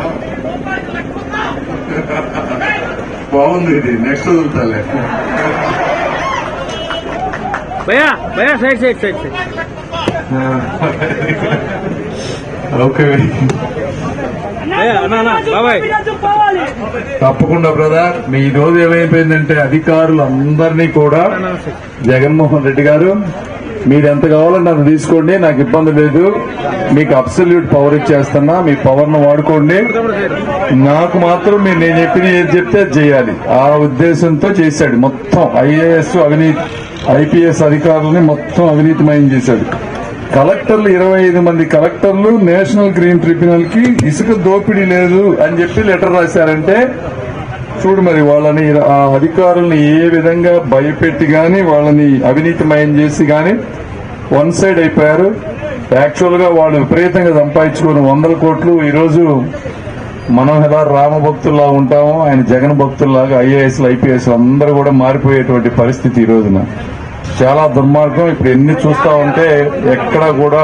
బాగుంది ఇది. నెక్స్ట్ వదులుతాలే భయా భయా side side side side. Okay. తప్పకుండా బ్రదర్. మీ రోజు ఏమైపోయిందంటే అధికారులు అందరినీ కూడా జగన్మోహన్ రెడ్డి గారు మీరు ఎంత కావాలంటే నన్ను తీసుకోండి నాకు ఇబ్బంది లేదు. మీకు అబ్సల్యూట్ పవర్ ఇచ్చేస్తున్నా మీ పవర్ను వాడుకోండి. నాకు మాత్రం మీరు నేను చెప్పిన ఏది చెప్తే అది చేయాలి. ఆ ఉద్దేశంతో చేశాడు మొత్తం. ఐఏఎస్ అవినీతి ఐపీఎస్ అధికారులని మొత్తం అవినీతిమయం చేశాడు. కలెక్టర్లు ఇరవై ఐదు మంది కలెక్టర్లు నేషనల్ గ్రీన్ ట్రిబ్యునల్కి ఇసుక దోపిడీ లేదు అని చెప్పి లెటర్ రాశారంటే చూడు మరి వాళ్ళని ఆ అధికారుల్ని ఏ విధంగా భయపెట్టి గాని వాళ్ళని అవినీతిమయం చేసి గాని వన్ సైడ్ అయిపోయారు. యాక్చువల్గా వాళ్ళు విపరీతంగా సంపాదించుకుని వందల కోట్లు ఈరోజు మనం ఎలా రామ భక్తుల్లా ఉంటామో. ఆయన జగన్ భక్తుల్లాగా ఐఏఎస్ ఐపీఎస్ అందరూ కూడా మారిపోయేటువంటి పరిస్థితి ఈ రోజున. చాలా దుర్మార్గం. ఇప్పుడు ఎన్ని చూస్తా ఉంటే ఎక్కడ కూడా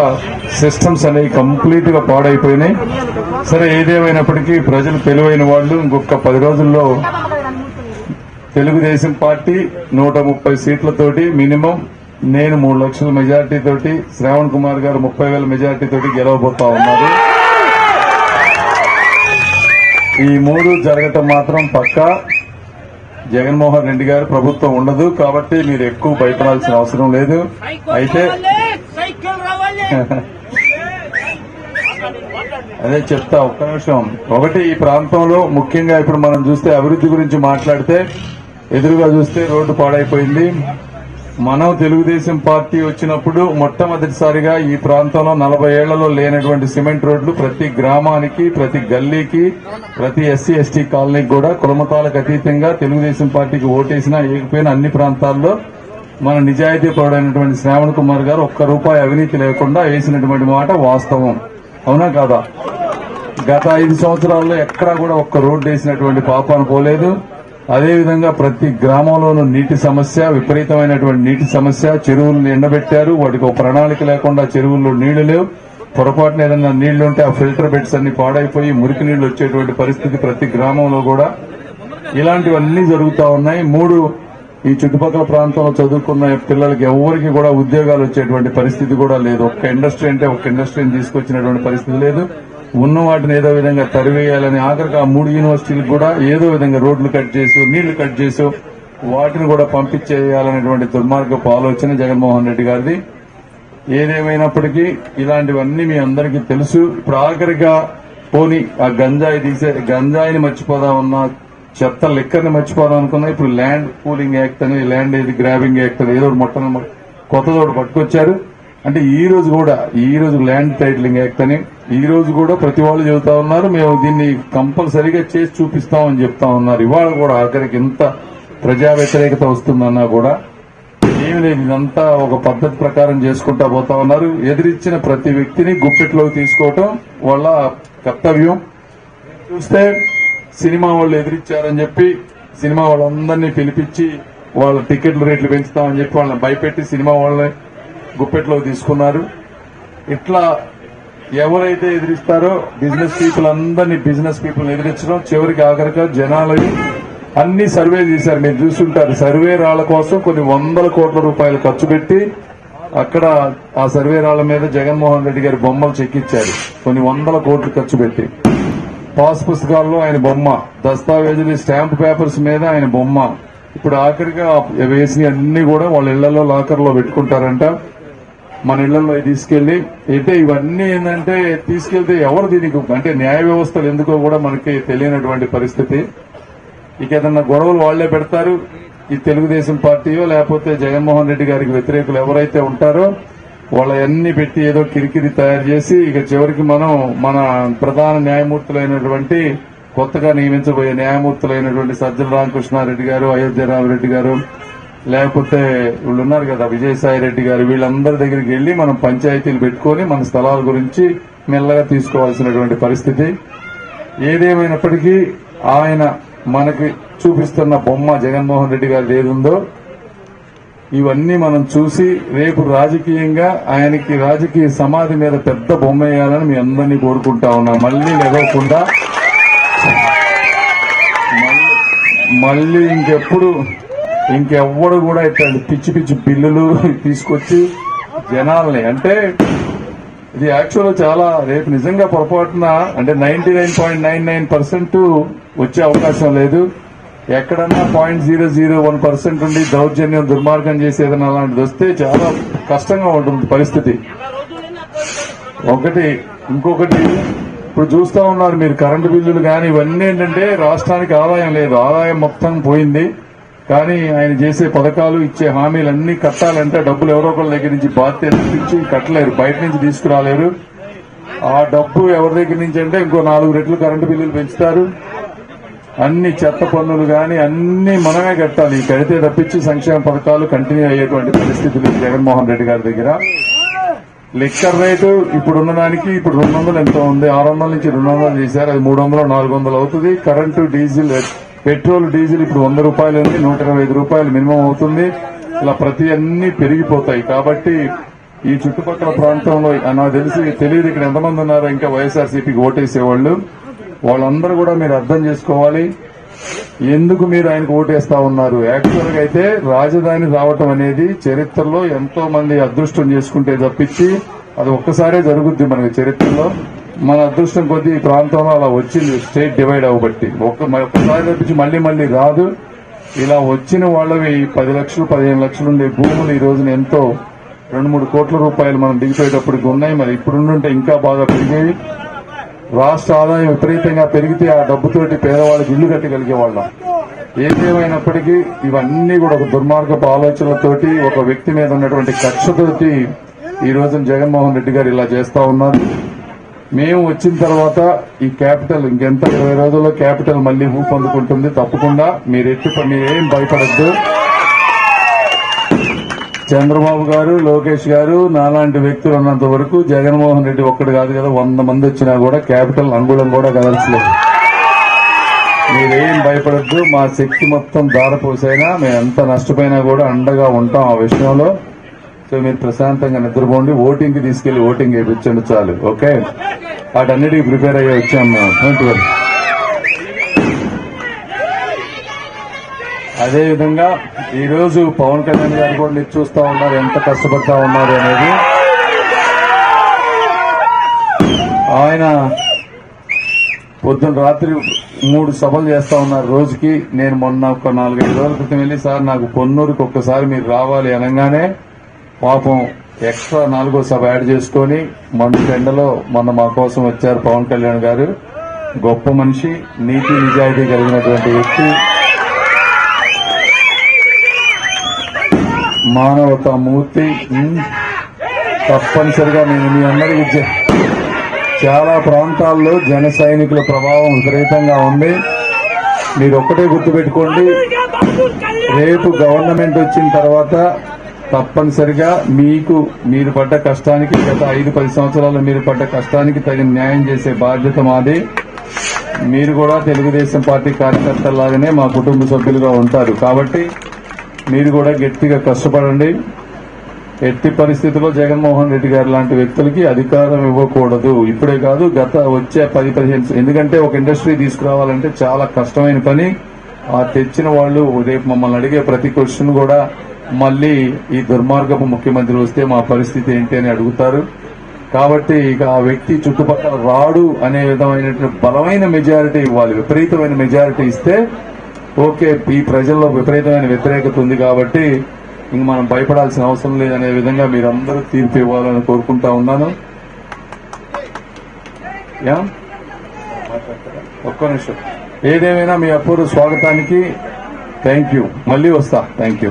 సిస్టమ్స్ అనేవి కంప్లీట్గా పాడైపోయినాయి. సరే ఏదేమైనప్పటికీ ప్రజలు తెలివైన వాళ్ళు ఇంకొక పది రోజుల్లో తెలుగుదేశం పార్టీ నూట ముప్పై సీట్లతోటి మినిమం నేను మూడు లక్షల మెజార్టీ తోటి శ్రావణ్ కుమార్ గారు ముప్పై వేల మెజార్టీ తోటి గెలవబోతా ఉన్నారు. ఈ మూడు జరగటం మాత్రం పక్కా. జగన్మోహన్ రెడ్డి గారు ప్రభుత్వం ఉండదు కాబట్టి మీరు ఎక్కువ భయపడాల్సిన అవసరం లేదు. అయితే అదే చెప్తా ఒక్క నిమిషం. ఒకటి ఈ ప్రాంతంలో ముఖ్యంగా ఇప్పుడు మనం చూస్తే అభివృద్ధి గురించి మాట్లాడితే ఎదురుగా చూస్తే రోడ్డు పాడైపోయింది. మనం తెలుగుదేశం పార్టీ వచ్చినప్పుడు మొట్టమొదటిసారిగా ఈ ప్రాంతంలో నలభై ఏళ్ళలో లేనటువంటి సిమెంట్ రోడ్లు ప్రతి గ్రామానికి ప్రతి గల్లీకి ప్రతి ఎస్సీ ఎస్టీ కాలనీకి కూడా కులమతాలకు అతీతంగా తెలుగుదేశం పార్టీకి ఓటేసినా ఏకపోయినా అన్ని ప్రాంతాల్లో మన నిజాయితీ పరుడైనటువంటి శ్రావణ్ కుమార్ గారు ఒక్క రూపాయి అవినీతి లేకుండా వేసినటువంటి మాట వాస్తవం. అవునా కాదా? గత ఐదు సంవత్సరాల్లో ఎక్కడా కూడా ఒక్క రోడ్డు వేసినటువంటి పాపాను పోలేదు. అదేవిధంగా ప్రతి గ్రామంలోనూ నీటి సమస్య విపరీతమైనటువంటి నీటి సమస్య చెరువులను ఎండబెట్టారు. వాటికి ఒక ప్రణాళిక లేకుండా చెరువుల్లో నీళ్ళు లేవు. పొరపాటున ఏదైనా నీళ్ళుంటే ఆ ఫిల్టర్ బెడ్స్ అన్ని పాడైపోయి మురికి నీళ్ళు వచ్చేటువంటి పరిస్థితి ప్రతి గ్రామంలో కూడా. ఇలాంటివన్నీ జరుగుతూ ఉన్నాయి. మూడు ఈ చుట్టుపక్కల ప్రాంతంలో చదువుకున్న పిల్లలకి ఎవరికి కూడా ఉద్యోగాలు వచ్చేటువంటి పరిస్థితి కూడా లేదు. ఒక్క ఇండస్ట్రీ అంటే ఒక్క ఇండస్ట్రీని తీసుకొచ్చినటువంటి పరిస్థితి లేదు. ఉన్న వాటిని ఏదో విధంగా తరివేయాలని ఆఖరికి ఆ మూడు యూనివర్సిటీలకు కూడా ఏదో విధంగా రోడ్లు కట్ చేసి నీళ్ళు కట్ చేసి వాటిని కూడా పంపించేయాలనేటువంటి దుర్మార్గపు ఆలోచన జగన్మోహన్ రెడ్డి గారిది. ఏదేమైనప్పటికీ ఇలాంటివన్నీ మీ అందరికీ తెలుసు. ఇప్పుడు ఆఖరిగా పోని ఆ గంజాయి తీసే గంజాయిని మర్చిపోదామన్నా చెత్త లెక్కర్ని మర్చిపోదాం అనుకున్నా ఇప్పుడు ల్యాండ్ పూలింగ్ యాక్ట్ అని ల్యాండ్ ఏది గ్రాబింగ్ యాక్ట్ అని ఏదో మొట్టమొదటి కొత్తది ఒకటి పట్టుకొచ్చారు. అంటే ఈ రోజు కూడా ఈ రోజు ల్యాండ్ టైటిలింగ్ యాక్ట్ అని ఈ రోజు కూడా ప్రతి వాళ్ళు చెబుతా ఉన్నారు మేము దీన్ని కంపల్సరీగా చేసి చూపిస్తామని చెప్తా ఉన్నారు. ఇవాళ కూడా ఆఖరికి ఇంత ప్రజా వ్యతిరేకత వస్తుందన్నా కూడా ఏమి లేదు. ఇదంతా ఒక పద్ధతి ప్రకారం చేసుకుంటా పోతా ఉన్నారు. ఎదిరించిన ప్రతి వ్యక్తిని గుప్పెట్లోకి తీసుకోవటం వాళ్ళ కర్తవ్యం. చూస్తే సినిమా వాళ్ళు ఎదిరించారని చెప్పి సినిమా వాళ్ళందరినీ పిలిపించి వాళ్ళ టికెట్ల రేట్లు పెంచుతామని చెప్పి వాళ్ళని భయపెట్టి సినిమా వాళ్ళని గుప్పెట్లోకి తీసుకున్నారు. ఇట్లా ఎవరైతే ఎదిరిస్తారో బిజినెస్ పీపుల్ అందరినీ బిజినెస్ పీపుల్ ఎదిరించడం చివరికి ఆఖరిగా జనాలని అన్ని సర్వే చేశారు. మీరు చూస్తుంటారు సర్వే రాళ్ళ కోసం కొన్ని వందల కోట్ల రూపాయలు ఖర్చు పెట్టి అక్కడ ఆ సర్వే రాళ్ళ మీద జగన్మోహన్ రెడ్డి గారి బొమ్మలు చెక్కిచ్చారు. కొన్ని వందల కోట్లు ఖర్చు పెట్టి. పాస్ పుస్తకాల్లో ఆయన బొమ్మ దస్తావేజులు స్టాంప్ పేపర్స్ మీద ఆయన బొమ్మ. ఇప్పుడు ఆఖరిగా వేసి అన్ని కూడా వాళ్ళ ఇళ్ళలో లాకర్లో పెట్టుకుంటారంట. మన ఇళ్ళలో తీసుకెళ్ళి అయితే ఇవన్నీ ఏంటంటే తీసుకెళ్తే ఎవరు దీనికి అంటే న్యాయ వ్యవస్థలు ఎందుకో కూడా మనకి తెలియనటువంటి పరిస్థితి. ఇక ఏదన్నా గొడవలు వాళ్ళే పెడతారు. ఈ తెలుగుదేశం పార్టీయో లేకపోతే జగన్మోహన్ రెడ్డి గారికి వ్యతిరేకులు ఎవరైతే ఉంటారో వాళ్ళన్నీ పెట్టి ఏదో కిరికిరి తయారు చేసి ఇక చివరికి మనం మన ప్రధాన న్యాయమూర్తులైనటువంటి కొత్తగా నియమించబోయే న్యాయమూర్తులైనటువంటి సజ్జల రామకృష్ణారెడ్డి గారు అయోధ్య రామరెడ్డి గారు లేకపోతే వీళ్ళు ఉన్నారు కదా విజయసాయి రెడ్డి గారు వీళ్ళందరి దగ్గరికి వెళ్ళి మనం పంచాయతీలు పెట్టుకొని మన స్థలాల గురించి మెల్లగా తీసుకోవాల్సినటువంటి పరిస్థితి. ఏదేమైనప్పటికీ ఆయన మనకి చూపిస్తున్న బొమ్మ జగన్మోహన్ రెడ్డి గారు ఏదుందో ఇవన్నీ మనం చూసి రేపు రాజకీయంగా ఆయనకి రాజకీయ సమాధి మీద పెద్ద బొమ్మ వేయాలని మీ అందరినీ కోరుకుంటా ఉన్నా. మళ్ళీ లేవకుండా మళ్ళీ ఇంకెప్పుడు ఇంకెవ్వడు కూడా ఇట్లాంటి పిచ్చి పిచ్చి బిల్లులు తీసుకొచ్చి జనాల్ని అంటే ఇది యాక్చువల్ చాలా రేపు నిజంగా పొరపాటున అంటే ninety nine point nine nine percent వచ్చే అవకాశం లేదు. ఎక్కడన్నా point zero zero one percent ఉండి దౌర్జన్యం దుర్మార్గం చేసేదన్నా అలాంటిది వస్తే చాలా కష్టంగా ఉంటుంది పరిస్థితి. ఒకటి ఇంకొకటి ఇప్పుడు చూస్తా ఉన్నారు మీరు కరెంటు బిల్లులు కానీ ఇవన్నీ ఏంటంటే రాష్ట్రానికి ఆదాయం లేదు. ఆదాయం మొత్తం పోయింది. కానీ ఆయన చేసే పథకాలు ఇచ్చే హామీలు అన్ని కట్టాలంటే డబ్బులు ఎవరో ఒకరి దగ్గర నుంచి బాధ్యత తెప్పించి కట్టలేరు. బయట నుంచి తీసుకురాలేరు. ఆ డబ్బు ఎవరి దగ్గర నుంచి అంటే ఇంకో నాలుగు రెట్లు కరెంటు బిల్లులు పెంచుతారు. అన్ని చెత్త పన్నులు కానీ అన్ని మనమే కట్టాలి. కడితే తప్పించి సంక్షేమ పథకాలు కంటిన్యూ అయ్యేటువంటి పరిస్థితులు జగన్మోహన్ రెడ్డి గారి దగ్గర. లిక్కర్ రేటు ఇప్పుడు ఉన్న దానికి ఇప్పుడు రెండు వందలు ఎంత ఉంది. ఆరు వందల నుంచి రెండు వందలు చేశారు. అది మూడు వందలు నాలుగు వందలు అవుతుంది. కరెంటు డీజిల్ పెట్రోల్ డీజిల్ ఇప్పుడు వంద రూపాయలు ఉంది నూట ఇరవై ఐదు రూపాయలు మినిమం అవుతుంది. ఇలా ప్రతి అన్ని పెరిగిపోతాయి. కాబట్టి ఈ చుట్టుపక్కల ప్రాంతంలో నాకు తెలిసి తెలియదు ఇక్కడ ఎంతమంది ఉన్నారో ఇంకా వైఎస్ఆర్సీపీకి ఓటేసేవాళ్ళు. వాళ్ళందరూ కూడా మీరు అర్థం చేసుకోవాలి. ఎందుకు మీరు ఆయనకు ఓటేస్తా ఉన్నారు? యాక్చువల్గా అయితే రాజధాని రావటం అనేది చరిత్రలో ఎంతో మంది అదృష్టం చేసుకుంటే తప్పించి అది ఒక్కసారే జరుగుద్ది మనకి చరిత్రలో. మన అదృష్టం కొద్దీ ఈ ప్రాంతంలో అలా వచ్చింది. స్టేట్ డివైడ్ అవ్వబట్టి. ఒక్క ఒక్కసారి తప్పించి మళ్ళీ మళ్ళీ రాదు ఇలా వచ్చిన వాళ్ళవి పది లక్షలు పదిహేను లక్షలు ఉండే భూములు ఈ రోజున ఎంతో రెండు మూడు కోట్ల రూపాయలు మనం దిగిపోయేటప్పటికి ఉన్నాయి. మరి ఇప్పుడుంటే ఇంకా బాగా పెరిగేవి. రాష్ట్ర ఆదాయం విపరీతంగా పెరిగితే ఆ డబ్బుతోటి పేదవాళ్ళకి ఇల్లు కట్టగలిగే వాళ్ళం. ఏదేమైనప్పటికీ ఇవన్నీ కూడా ఒక దుర్మార్గపు ఆలోచనలతోటి ఒక వ్యక్తి మీద ఉన్నటువంటి కక్షతోటి ఈ రోజున జగన్మోహన్ రెడ్డి గారు ఇలా చేస్తా ఉన్నారు. మేము వచ్చిన తర్వాత ఈ క్యాపిటల్ ఇంకెంత ఇరవై రోజుల్లో క్యాపిటల్ మళ్ళీ ఊపందుకుంటుంది తప్పకుండా మీరు ఎట్టి మీరేం భయపడద్దు. చంద్రబాబు గారు లోకేష్ గారు నాలాంటి వ్యక్తులు ఉన్నంత వరకు జగన్మోహన్ రెడ్డి ఒక్కడు కాదు కదా వంద మంది వచ్చినా కూడా క్యాపిటల్ అంగుళం కూడా కదలట్లేదు మీరేం భయపడద్దు మా శక్తి మొత్తం దారపోసైనా మేము ఎంత నష్టపోయినా కూడా అండగా ఉంటాం ఆ విషయంలో. సో మీరు ప్రశాంతంగా నిద్రపోండి. ఓటింగ్కి తీసుకెళ్ళి ఓటింగ్ వేయించండి చాలు. ఓకే? వాటన్నిటికీ ప్రిపేర్ అయ్యి వచ్చాం మేము. ఈరోజు పవన్ కళ్యాణ్ గారు కూడా మీరు చూస్తా ఉన్నారు ఎంత కష్టపడతా ఉన్నారు అనేది. ఆయన పొద్దున రాత్రి మూడు సభలు చేస్తా ఉన్నారు రోజుకి. నేను మొన్న ఒక నాలుగైదు రోజుల క్రితం వెళ్ళి సార్ నాకు పొన్నూరుకి ఒక్కసారి మీరు రావాలి అనగానే పాపం ఎక్స్ట్రా నాలుగో సభ యాడ్ చేసుకొని మండు ఎండలో మొన్న మా కోసం వచ్చారు పవన్ కళ్యాణ్ గారు. గొప్ప మనిషి నీతి నిజాయితీ కలిగినటువంటి వ్యక్తి. మానవతా మూర్తి తప్పనిసరిగా నేను మీ అందరికీ చాలా ప్రాంతాల్లో జన సైనికుల ప్రభావం విపరీతంగా ఉంది. మీరు ఒక్కటే గుర్తుపెట్టుకోండి రేపు గవర్నమెంట్ వచ్చిన తర్వాత తప్పనిసరిగా మీకు మీరు పడ్డ కష్టానికి గత ఐదు పది సంవత్సరాలు మీరు పడ్డ కష్టానికి తగిన న్యాయం చేసే బాధ్యత మాది. మీరు కూడా తెలుగుదేశం పార్టీ కార్యకర్తలాగానే మా కుటుంబ సభ్యులుగా ఉంటారు. కాబట్టి మీరు కూడా గట్టిగా కష్టపడండి. ఎట్టి పరిస్థితుల్లో జగన్మోహన్ రెడ్డి గారు లాంటి వ్యక్తులకి అధికారం ఇవ్వకూడదు. ఇప్పుడే కాదు గత వచ్చే పది పదిహేను ఎందుకంటే ఒక ఇండస్ట్రీ తీసుకురావాలంటే చాలా కష్టమైన పని. ఆ తెచ్చిన వాళ్ళు రేపు మమ్మల్ని అడిగే ప్రతి క్వశ్చన్ కూడా మళ్ళీ ఈ దుర్మార్గపు ముఖ్యమంత్రి వస్తే మా పరిస్థితి ఏంటి అని అడుగుతారు. కాబట్టి ఇక ఆ వ్యక్తి చుట్టుపక్కల రాడు అనే విధమైనటువంటి బలమైన మెజారిటీ ఇవ్వాలి. విపరీతమైన మెజారిటీ ఇస్తే ఓకే ఈ ప్రజల్లో విపరీతమైన వ్యతిరేకత ఉంది కాబట్టి ఇంక మనం భయపడాల్సిన అవసరం లేదనే విధంగా మీరందరూ తీర్పు ఇవ్వాలని కోరుకుంటా ఉన్నాను. యా? ఒక్క నిమిషం. ఏదేమైనా మీ అపూర్వ స్వాగతానికి థ్యాంక్ యూ మళ్ళీ వస్తా. Thank you